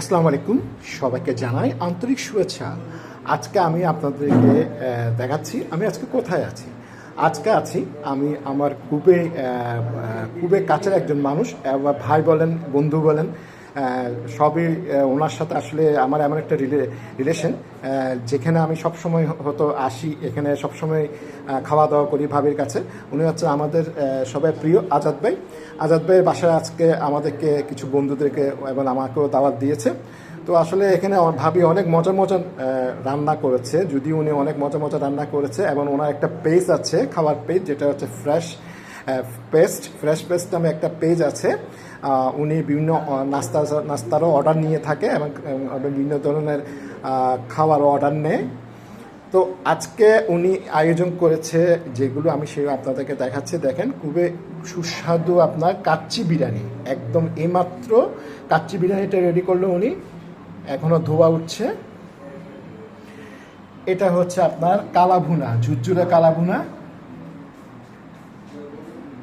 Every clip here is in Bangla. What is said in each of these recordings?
আসসালামু আলাইকুম। সবাইকে জানাই আন্তরিক শুভেচ্ছা। আজকে আমি আপনাদেরকে দেখাচ্ছি আমি আজকে কোথায় আছি। আজকে আছি আমি আমার খুবই খুবই কাছের একজন মানুষ ভাই বলেন, বন্ধু বলেন সবই ওনার সাথে আসলে আমার এমন একটা রিলেশন যেখানে আমি সবসময় হয়তো আসি এখানে সবসময় আহ, খাওয়া দাওয়া করি ভাবির কাছে। উনি হচ্ছে আমাদের সবাই প্রিয় আজাদ ভাই। আজাদ ভাইয়ের বাসায় আজকে আমাদেরকে কিছু বন্ধুদেরকে এবং আমাকেও দাওয়াত দিয়েছে। তো আসলে এখানে ভাবি অনেক মজা মজা রান্না করেছে। যদি উনি অনেক মজা মজা রান্না করেছে এবং ওনার একটা পেজ আছে খাবার পেজ যেটা হচ্ছে ফ্রেশ পেস্ট ফ্রেশ পেস্ট নামে একটা পেজ আছে। উনি বিভিন্ন নাস্তা নাস্তারও অর্ডার নিয়ে থাকে এবং বিভিন্ন ধরনের আহ, খাবার অর্ডার নেয়। তো আজকে উনি আয়োজন করেছে যেগুলো আমি সেই আপনাদেরকে দেখাচ্ছি। দেখেন খুবই সুস্বাদু আপনার কাচ্চি বিরিয়ানি। একদম এইমাত্র কাচ্চি বিরিয়ানিটা রেডি করল উনি। এখনও ধোয়া উঠছে। এটা হচ্ছে আপনার কালাভুনা ঝুরঝুরে কালাভুনা।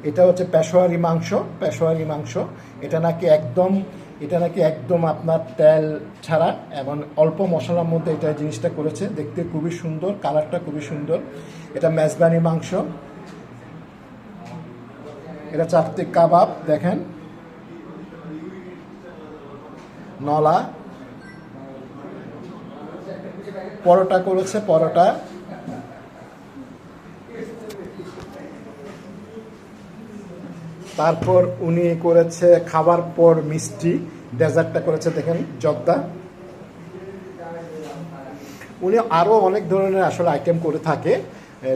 এটা হচ্ছে পেশোয়ারি মাংস পেশোয়ারি মাংস। এটা নাকি একদম, এটা নাকি একদম আপনার তেল ছাড়া এবং অল্প মশলার মধ্যে এটা জিনিসটা করেছে। দেখতে খুবই সুন্দর, কালারটা খুবই সুন্দর। এটা মেজবানি মাংস। এটা চারটে কাবাব, দেখেন। নলা। পরোটা করেছে, পরোটা। তারপর উনি করেছে খাবার পর মিষ্টি, ডেজার্টটা করেছে, দেখেন, জর্দা। উনি আরও অনেক ধরনের আসলে আইটেম করে থাকে।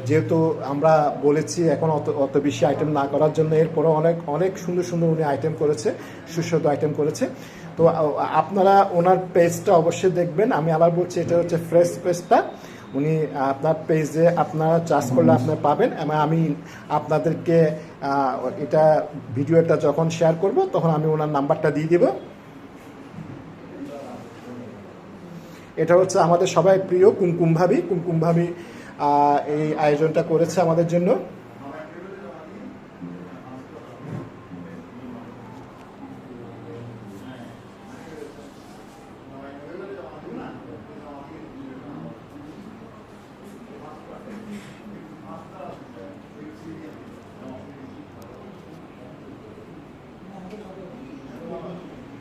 যেহেতু আমরা বলেছি এখন অত অত বেশি আইটেম না করার জন্য এরপরও অনেক অনেক সুন্দর সুন্দর উনি আইটেম করেছে, সুস্বাদু আইটেম করেছে। তো আপনারা ওনার পেজটা অবশ্যই দেখবেন। আমি আবার বলছি, এটা হচ্ছে ফ্রেশ পেজটা উনি আপনার পেজে আপনারা চার্জ করলে আপনারা পাবেন এবং আমি আপনাদেরকে এটা ভিডিওটা যখন শেয়ার করব তখন আমি ওনার নাম্বারটা দিয়ে দেবো। এটা হচ্ছে আমাদের সবাই প্রিয় কুমকুম ভাবি। কুমকুম ভাবি এই আয়োজনটা করেছে আমাদের জন্য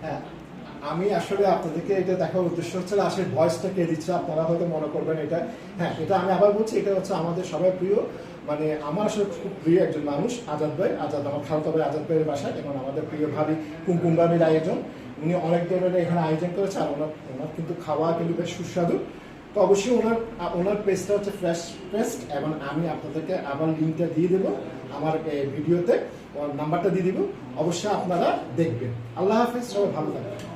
হ্যাঁ আমি আসলে আপনাদেরকে এটা দেখার উদ্দেশ্য হচ্ছে আসলে ভয়েসটা কে দিচ্ছে আপনারা হয়তো মনে করবেন এটা। হ্যাঁ এটা আমি আবার বলছি, এটা হচ্ছে আমাদের সবাই প্রিয়। মানে আমার আসলে খুব প্রিয় একজন মানুষ, আজাদ ভাই। আজাদ আমার খালতা ভাই, আজাদ ভাইয়ের বাসায় এবং আমাদের প্রিয় ভাবি কুমকুম ভাবির আয়োজন। উনি অনেক ধরনের এখানে আয়োজন করেছে আর ওনার ওনার কিন্তু খাওয়া কিন্তু বেশ সুস্বাদু। তো অবশ্যই ওনার ওনার পেজটা হচ্ছে ফ্রেশ পেস্ট এবং আমি আপনাদেরকে আবার লিঙ্কটা দিয়ে দেবো আমার ভিডিওতে। ওর নাম্বারটা দিয়ে দিব। অবশ্যই আপনারা দেখবেন। আল্লাহ হাফিজ, সবাই ভালো থাকবেন।